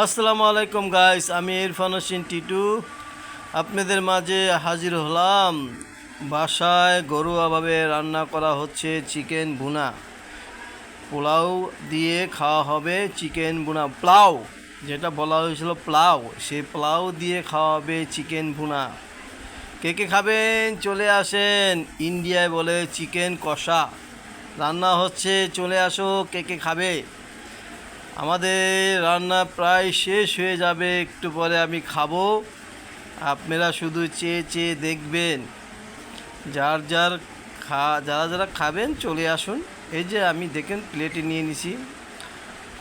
আসসালামু আলাইকুম গাইস আমি ইরফান হোসেন টিটু। আপনাদের মাঝে হাজির হলাম। বাসায় ঘরোয়াভাবে রান্না করা হচ্ছে চিকেন ভুনা। পোলাও দিয়ে খাওয়া হবে চিকেন ভুনা। প্লাউ যেটা বলা হয়েছিল প্লাউ সেই প্লাউ দিয়ে খাওয়া হবে চিকেন ভুনা। কে কে খাবেন? চলে আসেন ইন্ডিয়ায় বলে চিকেন কষা। রান্না হচ্ছে, চলে আসো, কে কে খাবে? আমাদের রান্না প্রায় শেষ হয়ে যাবে, একটু পরে আমি খাব। আপনারা শুধু চেয়ে চেয়ে দেখবেন। যার যার খা, যারা যারা খাবেন, চলে আসুন। এই যে আমি দেখেন প্লেটে নিয়ে নিছি।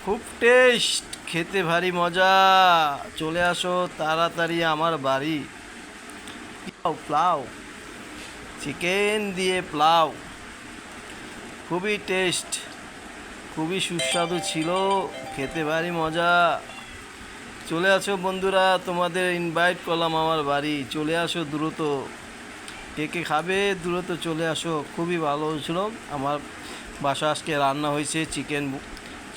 খুব টেস্ট খেতে ভারী মজা। চলে আসো তাড়াতাড়ি আমার বাড়ি। প্লাউ প্লাউ চিকেন দিয়ে প্লাউ খুবই টেস্ট খুবই সুস্বাদু ছিল, খেতে ভারী মজা। চলে আসো বন্ধুরা, তোমাদের ইনভাইট করলাম আমার বাড়ি। চলে আসো দ্রুত। কে কে খাবে দ্রুত চলে আসো। খুবই ভালো হয়েছিল। আমার বাসা আজকে রান্না হয়েছে চিকেন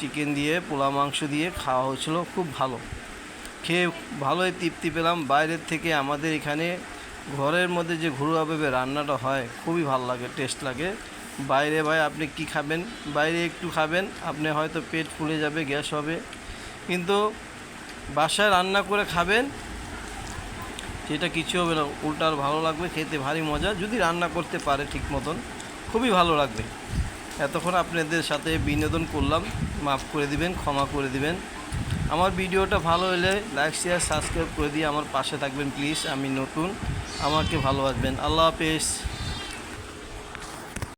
চিকেন দিয়ে পোলা মাংস দিয়ে খাওয়া হয়েছিল। খুব ভালো। খেয়ে ভালোই তৃপ্তি পেলাম। বাইরের থেকে আমাদের এখানে ঘরের মধ্যে যে ঘরোয়াভাবে রান্নাটা হয়, খুবই ভালো লাগে, টেস্ট লাগে। বাইরে ভাই, আপনি কি খাবেন? বাইরে একটু খাবেন, আপনি হয়তো পেট ফুলে যাবে, গ্যাস হবে। কিন্তু বাসায় রান্না করে খাবেন, সেটা কিছু হবে না। উল্টা আর ভালো লাগবে, খেতে ভারী মজা। যদি রান্না করতে পারে ঠিক মতন, খুবই ভালো লাগবে। এতক্ষণ আপনাদের সাথে বিনোদন করলাম। মাফ করে দিবেন, ক্ষমা করে দিবেন। আমার ভিডিওটা ভালো হলে লাইক শেয়ার সাবস্ক্রাইব করে দিয়ে আমার পাশে থাকবেন প্লিজ আমি নতুন, আমাকে ভালোবাসবেন। আল্লাহ হাফেজ।